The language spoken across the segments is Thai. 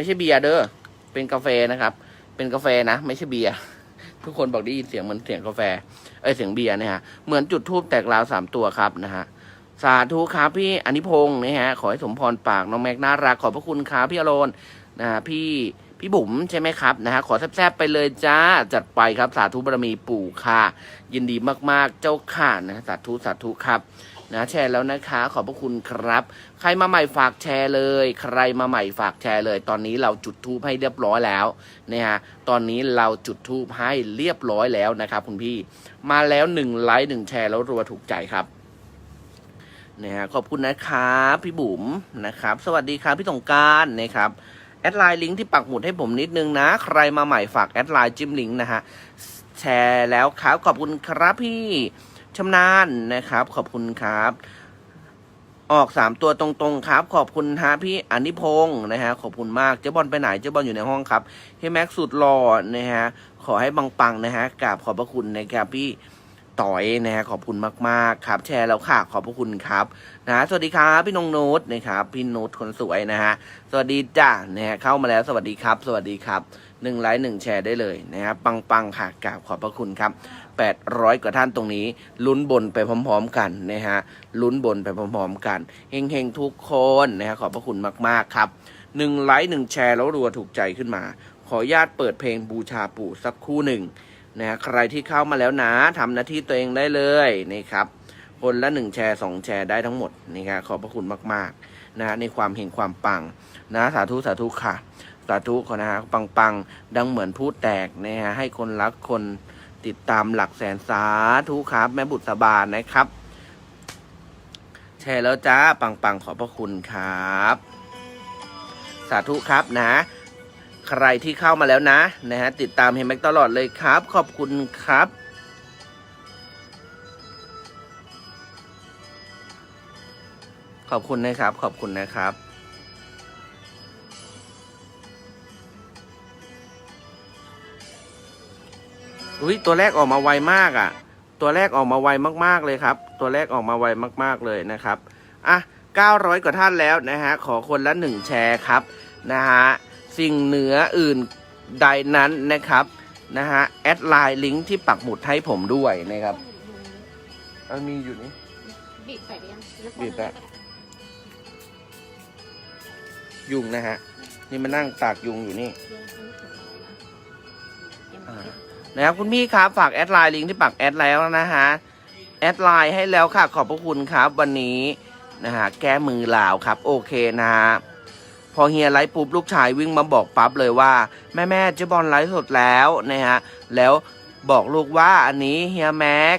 ไม่ใช่เบียร์เด้อเป็นกาแฟนะครับ เป็นกาแฟนะ ไม่ใช่เบียร์ทุกคนบอกได้ยินเสียงเหมือนเสียงกาแฟเอ้ยเสียงเบียร์นะฮะเหมือนจุดทูบแตกราวสามตัวครับนะฮะสาธุครับพี่อนิพงศ์นะฮะขอให้สมพรปากน้องแม็กน่ารักขอบพระคุณครับพี่อโรนนะฮะพี่พี่บุ๋มใช่ไหมครับนะฮะขอแซบๆไปเลยจ้าจัดไปครับ สาธุบารมีปู่ค่ะ ยินดีมากๆเจ้าค่ะนะสาธุสาธุครับ นะแชร์แล้วนะคะ ขอบพระคุณครับ ใครมาใหม่ฝากแชร์เลย ใครมาใหม่ฝากแชร์เลย ตอนนี้เราจุดทูปให้เรียบร้อยแล้วนะฮะตอนนี้เราจุดทูปให้เรียบร้อยแล้วนะครับคุณพี่มาแล้วหนึ่งไลค์หนึ่งแชร์แล้วรัวถูกใจครับนะฮะขอบคุณนะครับพี่บุ๋มนะครับ สวัสดีครับพี่สงการนะครับแอดไลน์ลิงก์ที่ปักหมุดให้ผมนิดนึงนะ ใครมาใหม่ฝากแอดไลน์จิ้มลิงก์นะฮะแชร์แล้วครับขอบคุณครับพี่ ชำนาญนะครับ ขอบคุณครับ ออกสามตัวตรงๆครับ ขอบคุณฮะพี่อนิพงศ์นะฮะขอบคุณมากเจ๊บอลไปไหนเจ๊บอลอยู่ในห้องครับให้แม็กซ์สุดหล่อนะฮะขอให้ปังๆนะฮะกราบขอบพระคุณนะครับพี่ ต่อยนะฮะขอบคุณมากๆครับ แชร์แล้วค่ะ ขอบพระคุณครับนะสวัสดีครับพี่นงโนตนะครับพี่โนตคนสวยนะฮะสวัสดีจ้านะฮะเข้ามาแล้วสวัสดีครับ สวัสดีครับหนึ่งไลค์หนึ่งแชร์ได้เลยนะครับปังๆค่ะกราบขอบพระคุณครับ 800 กว่าท่านตรงนี้ ลุ้นบนไปพร้อม ๆ กันนะฮะลุ้นบนไปพร้อมๆ กันเฮงๆทุกคนนะฮะขอบพระคุณมากๆครับหนึ่งไลค์หนึ่งแชร์แล้วรัวถูกใจขึ้นมา ขออนุญาตเปิดเพลงบูชาปู่สักคู่หนึ่ง นะใครที่เข้ามาแล้วนะทำหน้าที่ตัวเองได้เลยนะครับ คนละหนึ่งแชร์สองแชร์ได้ทั้งหมดนี่ครับขอบพระคุณมากๆนะฮะในความเฮงความปังนะสาธุสาธุค่ะ สาธุขอนะฮะปังๆดังเหมือนพูดแตกนะฮะให้คนรักคนติดตามหลักแสนสาธุครับ แม่บุตรสบานนะครับ แชร์แล้วจ้าปังๆขอบพระคุณครับ สาธุครับนะ ใครที่เข้ามาแล้วนะนะฮะติดตามเฮมแม็กตลอดเลยครับ ขอบคุณครับขอบคุณนะครับ ขอบคุณนะครับ อุ้ยตัวแรกออกมาไวมากอะ่ะ ตัวแรกออกมาไวมากๆเลยครับ ตัวแรกออกมาไวมากๆเลยนะครับ อะ900 กว่าท่านแล้วนะฮะ ขอคนละหนึ่งแชร์ครับ นะฮะ สิ่งเหนืออื่นใดนั้นนะครับนะฮะแอดไลน์ลิงก์ที่ปักหมุดให้ผมด้วยนะครับเอามีอยู่นี่บีบไปยังบีบแล้วยุงนะฮะนี่มานั่งตากยุงอยู่นี่นะครับคุณพี่ครับฝากแอดไลน์ลิงก์ที่ปักแอดแล้วนะฮะแอดไลน์ให้แล้วค่ะขอบพระคุณครับ วันนี้นะฮะแก้มือลาวครับ โอเคนะฮะ อเฮียไลฟ์ปุ๊บลูกชายวิ่งมาบอกปั๊บเลยว่า แม่แม่เจ๊บอลไลฟ์สดแล้วนะฮะแล้วบอกลูกว่าอันนี้เฮียแม็ก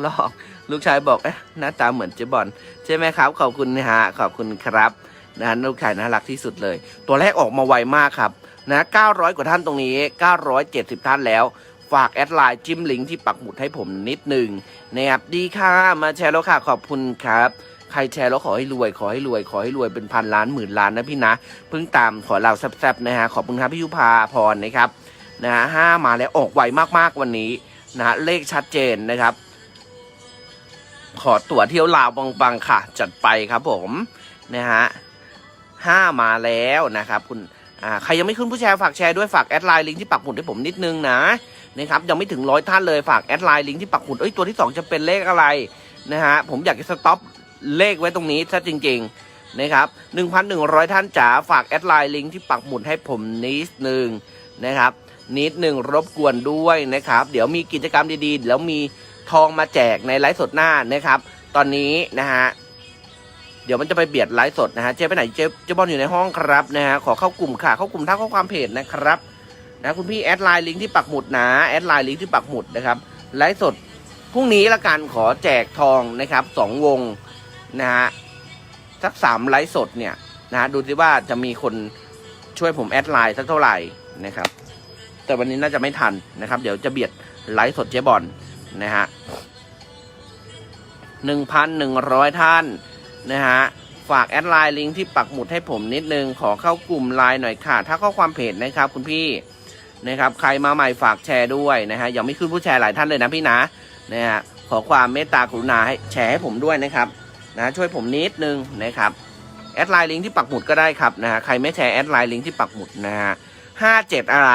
หลอกลูกชายบอกเอ๊ะหน้าตาเหมือนเจ๊บอลใช่ไหมครับ ขอบคุณนะฮะขอบคุณครับนะฮะลูกชายน่ารักที่สุดเลย ตัวแรกออกมาไวมากครับนะ900 กว่าท่านตรงนี้ 970 ท่านแล้ว ฝากแอดไลน์จิ้มลิงก์ที่ปักหมุดให้ผมนิดหนึ่งนะครับดีค่ะมาแชร์แล้วค่ะขอบคุณครับ ครแชร์แล้วขอให้รวย ขอให้รวย ขอให้รวยเป็นพันล้านหมื่นล้านนะพี่นะ เพิ่งตามขอเราแซบๆนะฮะ ขอบคุณครับพี่ยุพาพรนะครับนะฮะห้ามาแล้วออกไวมากๆวันนี้นะฮะเลขชัดเจนนะครับ ขอตั๋วเที่ยวลาวบังๆค่ะ จัดไปครับผมนะฮะห้ามาแล้วนะครับ คุณอ่าใครยังไม่ขึ้นผู้แชร์ฝากแชร์ด้วยฝากแอดไลน์ลิงก์ที่ปักหมุดให้ผมนิดนึงนะนะครับยังไม่ถึงร้อยท่านเลยฝากแอดไลน์ลิงก์ที่ปักหมุดเอ้ยตัวที่ 2 จะเป็นเลขอะไรนะฮะผมอยากจะสต็อป เลขไว้ตรงนี้ซะจริง ๆ นะครับ 1,100 ท่านจ๋าฝากแอดไลน์ลิงก์ที่ปักหมุดให้ผมนิดหนึ่งนะครับ นิดหนึ่งรบกวนด้วยนะครับ เดี๋ยวมีกิจกรรมดีๆ แล้วมีทองมาแจกในไลฟ์สดหน้านะครับ ตอนนี้นะฮะเดี๋ยวมันจะไปเบียดไลฟ์สดนะฮะเจ๊ไปไหนเจ๊เจ๊บอลอยู่ในห้องครับนะฮะขอเข้ากลุ่มค่ะเข้ากลุ่มทักข้อความเพจนะครับนะคุณพี่แอดไลน์ลิงก์ที่ปักหมุดนะแอดไลน์ลิงก์ที่ปักหมุดนะครับไลฟ์สดพรุ่งนี้ละกันขอแจกทองนะครับสองวง นะฮะสักสามไลฟ์สดเนี่ยนะฮะดูสิว่าจะมีคนช่วยผมแอดไลน์สักเท่าไหร่นะครับ แต่วันนี้น่าจะไม่ทันนะครับ เดี๋ยวจะเบียดไลฟ์สดเจ๊บอลนะฮะหนึ่งพันหนึ่งร้อยท่านนะฮะฝากแอดไลน์ลิงก์ที่ปักหมุดให้ผมนิดนึง ขอเข้ากลุ่มไลน์หน่อยค่ะ ถ้าข้อความเพจนะครับคุณพี่นะครับ ใครมาใหม่ฝากแชร์ด้วยนะฮะยังไม่ขึ้นผู้แชร์หลายท่านเลยนะพี่นะนะฮะขอความเมตตากรุณาให้แชร์ให้ผมด้วยนะครับ นะช่วยผมนิดนึงนะครับแอดไลน์ลิงก์ที่ปักหมุดก็ได้ครับนะฮะใครไม่แชร์แอดไลน์ลิงก์ที่ปักหมุดนะฮะห้าเจ็ดอะไร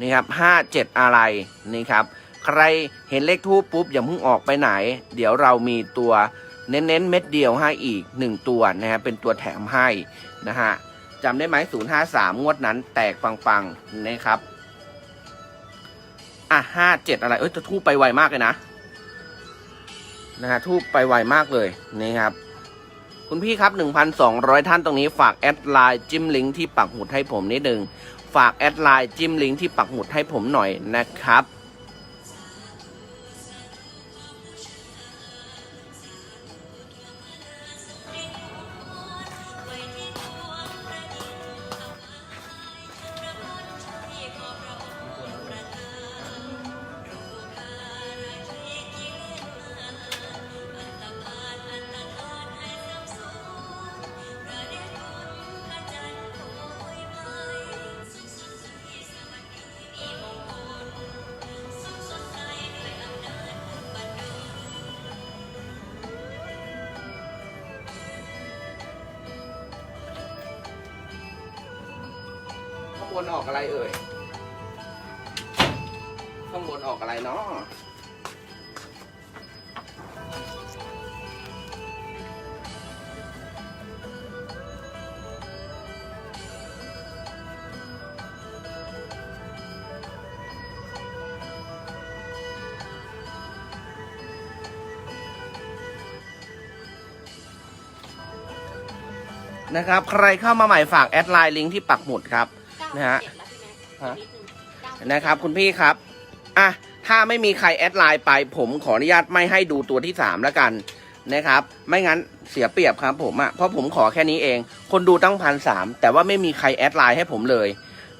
นี่ครับห้าเจ็ดอะไรนี่ครับใครเห็นเลขทูปปุ๊บอย่าเพิ่งออกไปไหน เดี๋ยวเรามีตัวเน้นๆเม็ดเดียวให้อีกหนึ่งตัวนะฮะเป็นตัวแถมให้นะฮะจำได้ไหมศูนย์ห้าสามงวดนั้นแตกปังๆนะครับอะห้าเจ็ดอะไร เอ้ยจะทูบไปไวมากเลยนะ นะฮะทูบไปไวมากเลยนี่ครับ คุณพี่ครับ 1,200 ท่านตรงนี้ฝากแอดไลน์จิ้มลิงก์ที่ปักหมุดให้ผมนิดนึงฝากแอดไลน์จิ้มลิงก์ที่ปักหมุดให้ผมหน่อยนะครับ บนออกอะไรเอ่ย ข้างบนออกอะไรเนาะนะครับ ใครเข้ามาใหม่ฝากแอดไลน์ลิงก์ที่ปักหมุดครับ นะฮะฮะนะครับ คุณพี่ครับอะถ้าไม่มีใครแอดไลน์ไป ผมขออนุญาตไม่ให้ดูตัวที่สามแล้วกันนะครับ ไม่งั้นเสียเปรียบครับผมอะ่ะเพราะผมขอแค่นี้เอง คนดูตั้งพันสามแต่ว่าไม่มีใครแอดไลน์ให้ผมเลย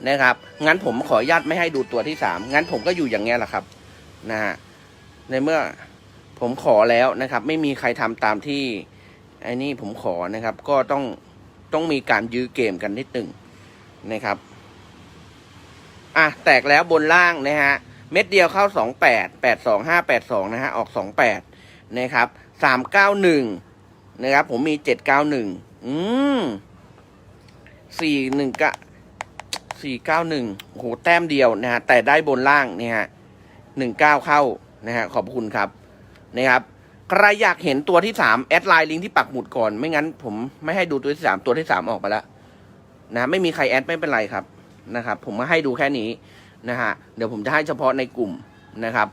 นะครับ งั้นผมขออนุญาตไม่ให้ดูตัวที่สามงั้นผมก็อยู่อย่างเงี้ยแหละครับนะฮะในเมื่อผมขอแล้วนะครับ ไม่มีใครทำตามที่ไอ้นี่ผมขอนะครับ ก็ต้องต้องมีการยื้อเกมกันนิดหนึ่งนะครับ อะแตกแล้วบนล่างนะฮะเม็ดเดียวเข้าสองแปดแปดสองห้าแปดสองนะฮะออกสองแปดนะครับสามเก้าหนึ่งนะครับ ผมมีเจ็ดเก้าหนึ่งอืมสี่หนึ่งกะสี่เก้าหนึ่งโอ้โหแต้มเดียวนะฮะแต่ได้บนล่างเนี่ยฮะหนึ่งเก้าเข้านะฮะขอบคุณครับนะครับใครอยากเห็นตัวที่สามแอดไลน์ลิงก์ที่ปักหมุดก่อน ไม่งั้นผมไม่ให้ดูตัวที่สามตัวที่สามออกไปแล้วนะไม่มีใครแอดไม่เป็นไรครับ นะครับ ผมมาให้ดูแค่นี้นะฮะเดี๋ยวผมจะให้เฉพาะในกลุ่มนะครับ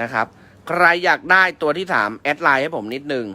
นะครับ ใครอยากได้ตัวที่สามแอดไลน์ให้ผมนิดนึง